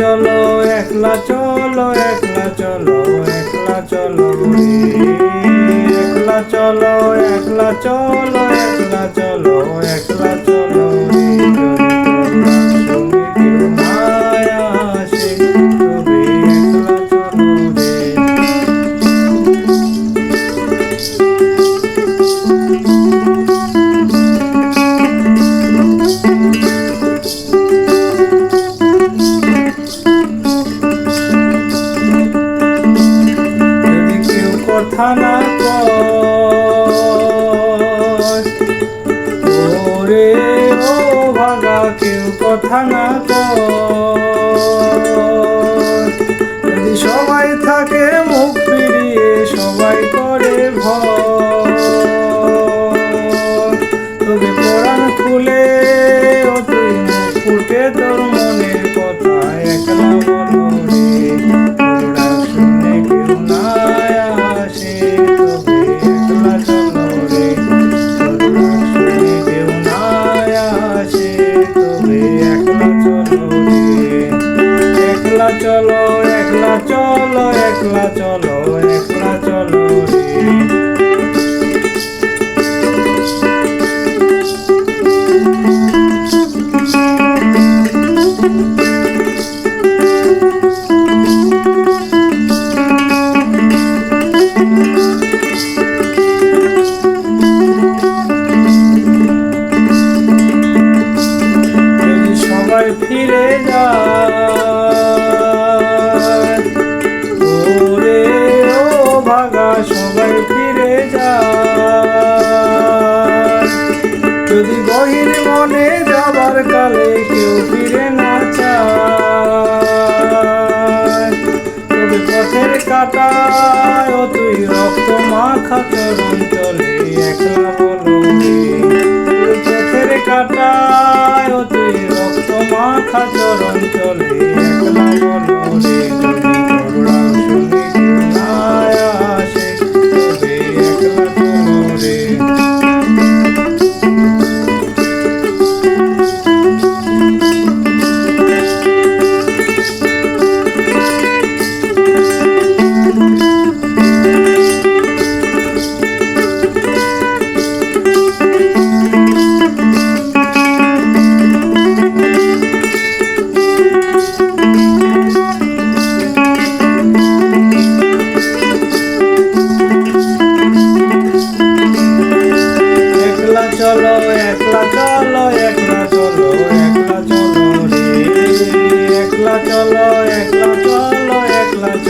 চলো একলা চলো একলা চলো একলা চলো একলা চলো একলা চলো হানা ওরে ও ভাগা কেউ কথা না কর একলা চলো একলা চলো একলা চলো ফিরে যা পথের কাটায় ও তুই রক্ত মাখা তরুণ চলে একলা চলো একলা চলো একলা চলো একলা চলো রে। একলা চলো একলা চলো একলা চলো।